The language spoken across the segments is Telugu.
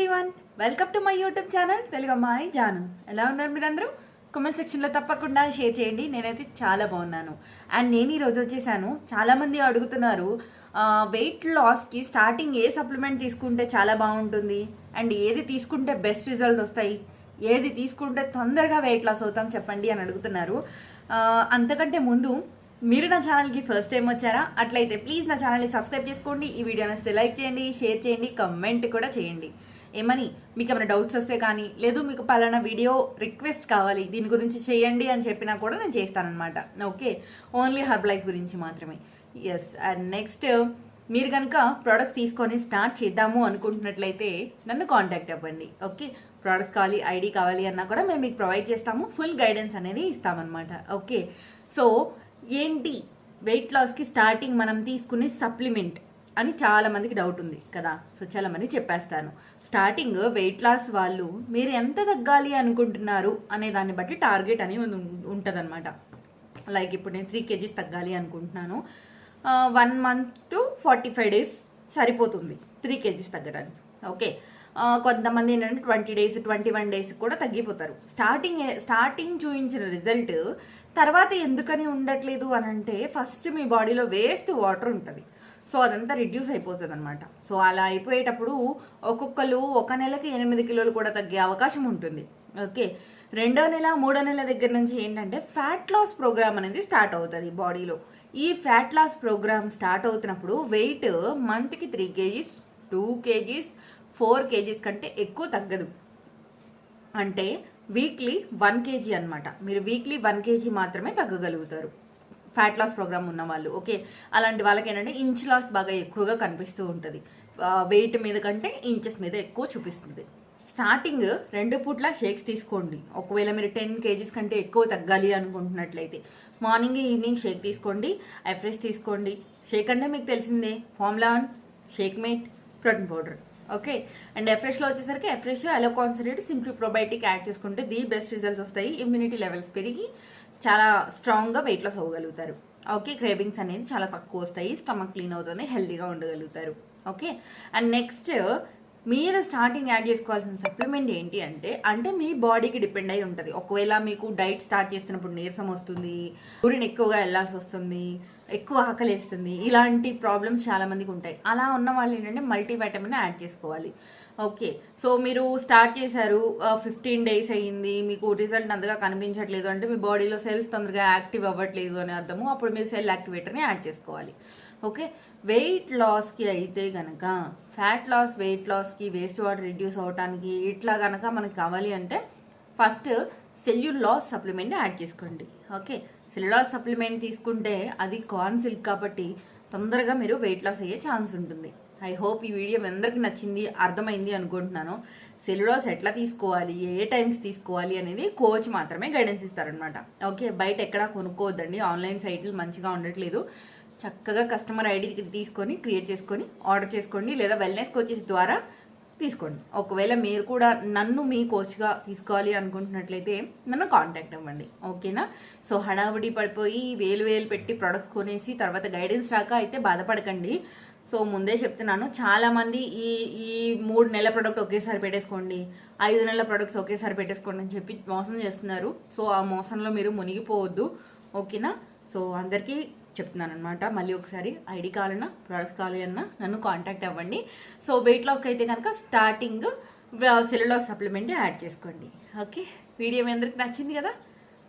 Everyone welcome to my YouTube channel Telugu అమ్మాయి జాను. ఎలా ఉన్నారు మీరందరూ? కామెంట్ సెక్షన్లో తప్పకుండా షేర్ చేయండి. నేనైతే చాలా బాగున్నాను. అండ్ నేను ఈరోజు వచ్చేసాను. చాలామంది అడుగుతున్నారు వెయిట్ లాస్కి స్టార్టింగ్ ఏ సప్లిమెంట్ తీసుకుంటే చాలా బాగుంటుంది? అండ్ ఏది తీసుకుంటే బెస్ట్ రిజల్ట్ వస్తాయి? ఏది తీసుకుంటే తొందరగా వెయిట్ లాస్ అవుతాం చెప్పండి అని అడుగుతున్నారు. అంతకంటే ముందు మీరు నా ఛానల్కి ఫస్ట్ టైం వచ్చారా? అట్లయితే ప్లీజ్ నా ఛానల్ని సబ్స్క్రైబ్ చేసుకోండి. ఈ వీడియో నచ్చితే లైక్ చేయండి షేర్ చేయండి కమెంట్ కూడా చేయండి. ఏమని? మీకు ఏమైనా డౌట్స్ వస్తే కానీ లేదు మీకు పలానా వీడియో రిక్వెస్ట్ కావాలి దీని గురించి చేయండి అని చెప్పినా కూడా నేను చేస్తానన్నమాట. ఓకే ఓన్లీ హర్బ్ లైఫ్ గురించి మాత్రమే. ఎస్ అండ్ నెక్స్ట్ మీరు కనుక ప్రోడక్ట్స్ తీసుకొని స్టార్ట్ చేద్దాము అనుకుంటున్నట్లయితే నన్ను కాంటాక్ట్ అవ్వండి. ఓకే ప్రోడక్ట్స్ కావాలి ఐడి కావాలి అన్నా కూడా మేము మీకు ప్రొవైడ్ చేస్తాము. ఫుల్ గైడెన్స్ అనేది ఇస్తామన్నమాట. ఓకే సో ఏంటి? వెయిట్ లాస్కి స్టార్టింగ్ మనం తీసుకునే సప్లిమెంట్ అని చాలామందికి డౌట్ ఉంది కదా. సో చాలా మంది చెప్పేస్తాను. స్టార్టింగ్ వెయిట్ లాస్ వాళ్ళు మీరు ఎంత తగ్గాలి అనుకుంటున్నారు అనే దాన్ని బట్టి టార్గెట్ అని ఉంటుందన్నమాట. లైక్ ఇప్పుడు నేను త్రీ కేజీస్ తగ్గాలి అనుకుంటున్నాను. One month to forty five days సరిపోతుంది త్రీ కేజీస్ తగ్గడానికి. ఓకే కొంతమంది ఏంటంటే twenty days twenty one days కూడా తగ్గిపోతారు. స్టార్టింగ్ స్టార్టింగ్ చూపించిన రిజల్ట్ తర్వాత ఎందుకని ఉండట్లేదు అని అంటే ఫస్ట్ మీ బాడీలో వేస్ట్ వాటర్ ఉంటుంది. సో అదంతా రిడ్యూస్ అయిపోతుంది అనమాట సో అలా అయిపోయేటప్పుడు ఒక్కొక్కరు ఒక నెలకి ఎనిమిది కిలోలు కూడా తగ్గే అవకాశం ఉంటుంది. ఓకే. రెండో నెల మూడో నెల దగ్గర నుంచి ఏంటంటే ఫ్యాట్ లాస్ ప్రోగ్రామ్ అనేది స్టార్ట్ అవుతుంది బాడీలో ఈ ఫ్యాట్ లాస్ ప్రోగ్రామ్ స్టార్ట్ అవుతున్నప్పుడు వెయిట్ మంత్కి three KGs two KGs four KGs కంటే ఎక్కువ తగ్గదు. అంటే వీక్లీ వన్ కేజీ అనమాట మీరు వీక్లీ వన్ కేజీ మాత్రమే తగ్గగలుగుతారు. ఫ్యాట్ లాస్ ప్రోగ్రామ్ ఉన్న వాళ్ళు. ఓకే అలాంటి వాళ్ళకి ఏంటంటే ఇంచ్ లాస్ బాగా ఎక్కువగా కనిపిస్తూ ఉంటుంది. వెయిట్ మీద కంటే ఇంచెస్ మీద ఎక్కువ చూపిస్తుంది. స్టార్టింగ్ రెండు పూట్ల షేక్స్ తీసుకోండి. ఒకవేళ మీరు టెన్ కేజీస్ కంటే ఎక్కువ తగ్గాలి అనుకుంటున్నట్లయితే మార్నింగ్ ఈవినింగ్ షేక్ తీసుకోండి. ఐఫ్రెష్ తీసుకోండి. షేక్ అంటే మీకు తెలిసిందే ఫార్మ్లాన్ shake mate protein powder okay and ఎఫ్రెష్లో వచ్చేసరికి Afresh aloe concentrate simply probiotic add చేసుకుంటే ది బెస్ట్ రిజల్ట్స్ వస్తాయి. ఇమ్యూనిటీ లెవెల్స్ పెరిగి చాలా స్ట్రాంగ్గా వెయిట్ లాస్ అవ్వగలుగుతారు. ఓకే క్రేవింగ్స్ అనేది చాలా తక్కువ వస్తాయి. స్టమక్ క్లీన్ అవుతుంది హెల్తీగా ఉండగలుగుతారు. ఓకే అండ్ నెక్స్ట్ మీరు స్టార్టింగ్ యాడ్ చేసుకోవాల్సిన సప్లిమెంట్ ఏంటి అంటే అంటే మీ బాడీకి డిపెండ్ అయి ఉంటుంది. ఒకవేళ మీకు డైట్ స్టార్ట్ చేస్తున్నప్పుడు నీరసం వస్తుంది ఊరిని ఎక్కువగా వెళ్ళాల్సి వస్తుంది ఎక్కువ ఆకలేస్తుంది ఇలాంటి ప్రాబ్లమ్స్ చాలా మందికి ఉంటాయి. అలా ఉన్న వాళ్ళు ఏంటంటే మల్టీ వైటమిన్ యాడ్ చేసుకోవాలి. ఓకే. సో మీరు స్టార్ట్ చేశారు ఫిఫ్టీన్ డేస్ అయ్యింది మీకు రిజల్ట్ అంతగా కనిపించట్లేదు అంటే మీ బాడీలో సెల్స్ తొందరగా యాక్టివ్ అవ్వట్లేదు అని అర్థము అప్పుడు మీరు సెల్ యాక్టివేటర్ని యాడ్ చేసుకోవాలి. ఓకే. వెయిట్ లాస్కి అయితే గనక ఫ్యాట్ లాస్ వెయిట్ లాస్కి వేస్ట్ వాటర్ రిడ్యూస్ అవడానికి ఇట్లా గనక మనకి కావాలి అంటే first Cell U Loss supplement add చేసుకోండి. Okay. Cell U Loss supplement తీసుకుంటే అది కార్న్ సిల్క్ కాబట్టి తొందరగా మీరు వెయిట్ లాస్ అయ్యే ఛాన్స్ ఉంటుంది. ఐ హోప్ ఈ వీడియో మీ అందరికీ నచ్చింది అర్థమైంది అనుకుంటున్నాను. సెల్యులోస్ ఎట్లా తీసుకోవాలి ఏ టైమ్స్ తీసుకోవాలి అనేది కోచ్ మాత్రమే గైడెన్స్ ఇస్తారనమాట ఓకే బయట ఎక్కడా కొనుక్కోవద్దండి. ఆన్లైన్ సైట్లు మంచిగా ఉండట్లేదు. చక్కగా కస్టమర్ ఐడి తీసుకొని క్రియేట్ చేసుకొని ఆర్డర్ చేసుకోండి. లేదా వెల్నెస్ కోచెస్ ద్వారా తీసుకోండి. ఒకవేళ మీరు కూడా నన్ను మీ కోచ్గా తీసుకోవాలి అనుకుంటున్నట్లయితే నన్ను కాంటాక్ట్ అవ్వండి. ఓకేనా? సో హడావుడి పడిపోయి వేలు వేలు పెట్టి ప్రొడక్ట్స్ కొనేసి తర్వాత గైడెన్స్ రాక అయితే బాధపడకండి. సో ముందే చెప్తున్నాను చాలామంది ఈ ఈ మూడు నెలల ప్రొడక్ట్ ఒకేసారి పెట్టేసుకోండి. ఐదు నెలల ప్రొడక్ట్స్ ఒకేసారి పెట్టేసుకోండి అని చెప్పి మోసం చేస్తున్నారు. సో ఆ మోసంలో మీరు మునిగిపోవద్దు. ఓకేనా? సో అందరికీ చెప్తున్నాను అనమాట మళ్ళీ ఒకసారి ఐడి కావాలన్నా ప్రొడక్ట్స్ కావాలన్నా నన్ను కాంటాక్ట్ అవ్వండి. సో వెయిట్ లాస్కి అయితే కనుక starting Cell U Loss supplement add చేసుకోండి. ఓకే వీడియో మీ అందరికి నచ్చింది కదా?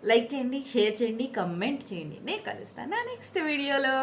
లైక్ చేయండి షేర్ చేయండి కమెంట్ చేయండి. నేను కలుస్తాను నెక్స్ట్ వీడియోలో